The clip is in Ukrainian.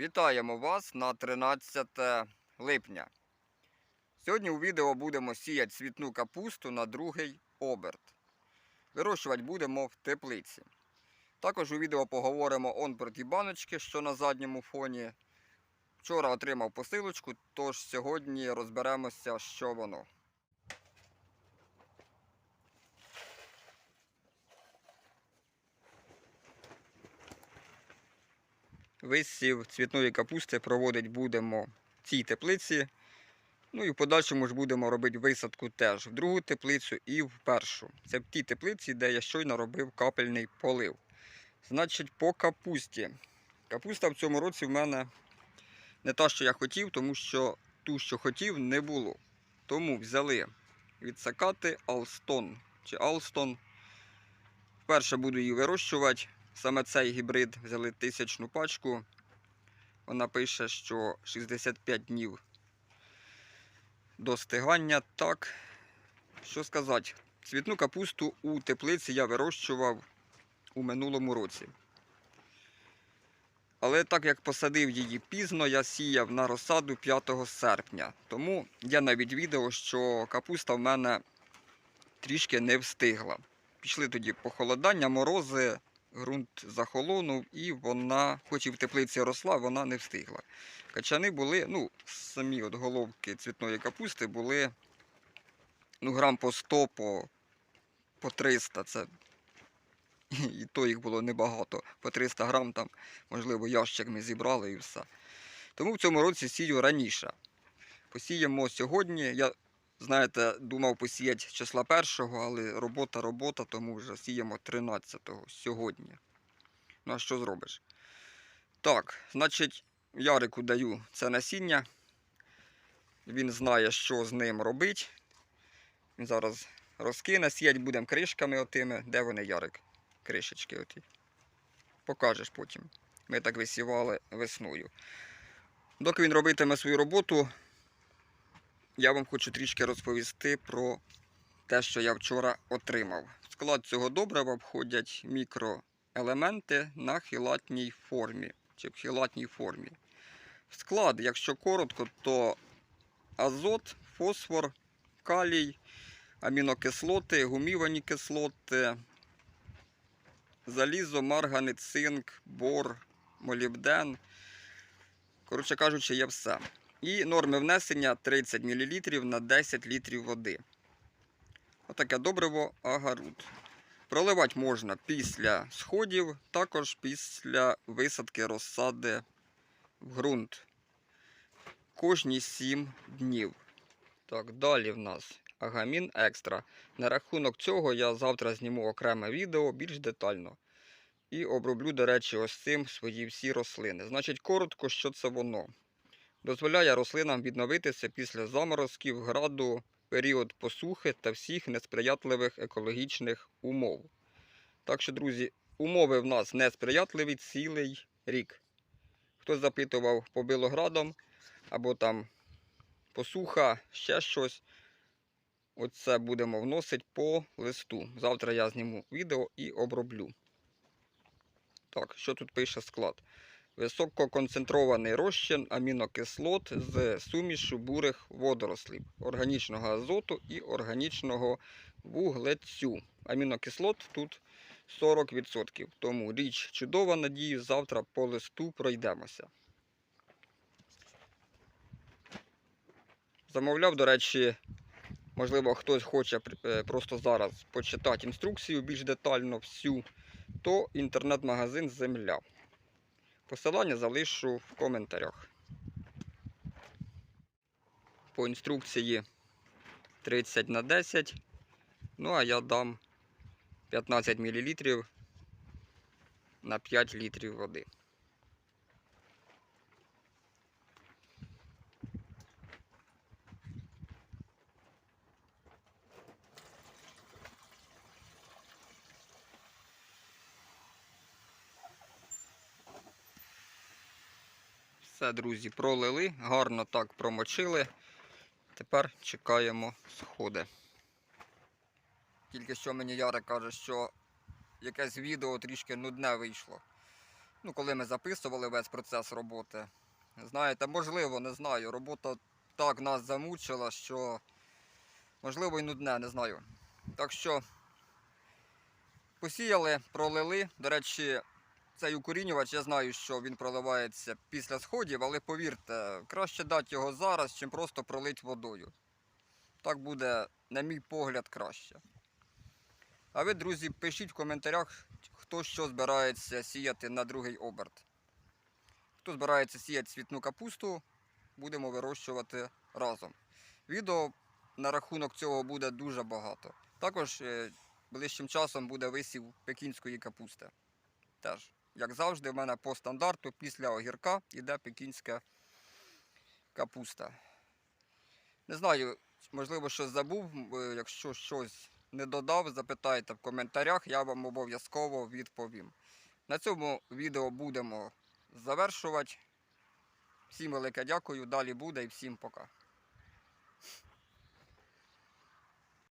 Вітаємо вас на 13 липня. Сьогодні у відео будемо сіяти цвітну капусту на другий оберт. Вирощувати будемо в теплиці. Також у відео поговоримо он про ті баночки, що на задньому фоні. Вчора отримав посилочку, тож сьогодні розберемося, що воно. Висів цвітної капусти проводить будемо в цій теплиці. Ну і в подальшому ж будемо робити висадку теж в другу теплицю і в першу. Це в тій теплиці, де я щойно робив капельний полив. Значить, по капусті. Капуста в цьому році в мене не та, що я хотів, тому що ту, що хотів, не було. Тому взяли відсакати Алстон чи Алстон. Вперше буду її вирощувати. Саме цей гібрид взяли тисячну пачку. Вона пише, що 65 днів до стигання. Так, що сказати, цвітну капусту у теплиці я вирощував у минулому році. Але так як посадив її пізно, я сіяв на розсаду 5 серпня. Тому я навіть відео, що капуста в мене трішки не встигла. Пішли тоді похолодання, морози, ґрунт захолонув і вона, хоч і в теплиці росла, вона не встигла. Качани були, ну, самі от головки цвітної капусти були ну, грам по 100, по, по 300. Це і то їх було небагато. По 300 грам там, можливо, ящик ми зібрали і все. Тому в цьому році сію раніше. Посіємо сьогодні. Я, знаєте, думав посіяти числа першого, але робота, робота, тому вже сіємо 13-го сьогодні. Ну а що зробиш? Так, значить, Ярику даю це насіння. Він знає, що з ним робити. Він зараз розкине, сіять будемо кришками отими. Де вони, Ярик? Кришечки оті. Покажеш потім. Ми так висівали весною. Доки він робитиме свою роботу, я вам хочу трішки розповісти про те, що я вчора отримав. Склад цього добрива входять мікроелементи на хілатній формі чи в хілатній формі. Склад, якщо коротко, то азот, фосфор, калій, амінокислоти, гумівані кислоти, залізо, марганець, цинк, бор, молібден. Коротше кажучи, є все. І норми внесення 30 мл на 10 літрів води. Отаке добриво агарут. Проливати можна після сходів, також після висадки розсади в ґрунт. Кожні 7 днів. Так, далі в нас агамін екстра. На рахунок цього я завтра зніму окреме відео більш детально. І оброблю, до речі, ось цим свої всі рослини. Значить, коротко, що це воно. Дозволяє рослинам відновитися після заморозків, граду, період посухи та всіх несприятливих екологічних умов. Так що, друзі, умови в нас несприятливі цілий рік. Хтось запитував по білоградам або там посуха, ще щось. Оце будемо вносити по листу. Завтра я зніму відео і оброблю. Так, що тут пише склад? Висококонцентрований розчин амінокислот з сумішу бурих водорослів, органічного азоту і органічного вуглецю. Амінокислот тут 40%. Тому річ чудова, надію, завтра по листу пройдемося. Замовляв, до речі, можливо, хтось хоче е, просто зараз почитати інструкцію більш детально всю, то інтернет-магазин Земля. Посилання залишу в коментарях. По інструкції 30 на 10. Ну, а я дам 15 мл на 5 літрів води. Все, друзі, пролили, гарно так промочили. Тепер чекаємо сходи. Тільки що мені Ярик каже, що якесь відео трішки нудне вийшло. ну, коли ми записували весь процес роботи. Знаєте, можливо, не знаю. Робота так нас замучила, що можливо і нудне, не знаю. Так що посіяли, пролили. До речі, цей укорінювач, я знаю, що він проливається після сходів, але повірте, краще дати його зараз, чим просто пролить водою. Так буде, на мій погляд, краще. А ви, друзі, пишіть в коментарях, хто що збирається сіяти на другий оберт. Хто збирається сіяти цвітну капусту, будемо вирощувати разом. Відео на рахунок цього буде дуже багато. Також е, ближчим часом буде висів пекінської капусти. Теж, як завжди, в мене по стандарту після огірка йде пекінська капуста. Не знаю, можливо, щось забув. е, Якщо щось не додав, запитайте в коментарях, я вам обов'язково відповім. На цьому відео будемо завершувати. Всім велике дякую, далі буде і всім пока.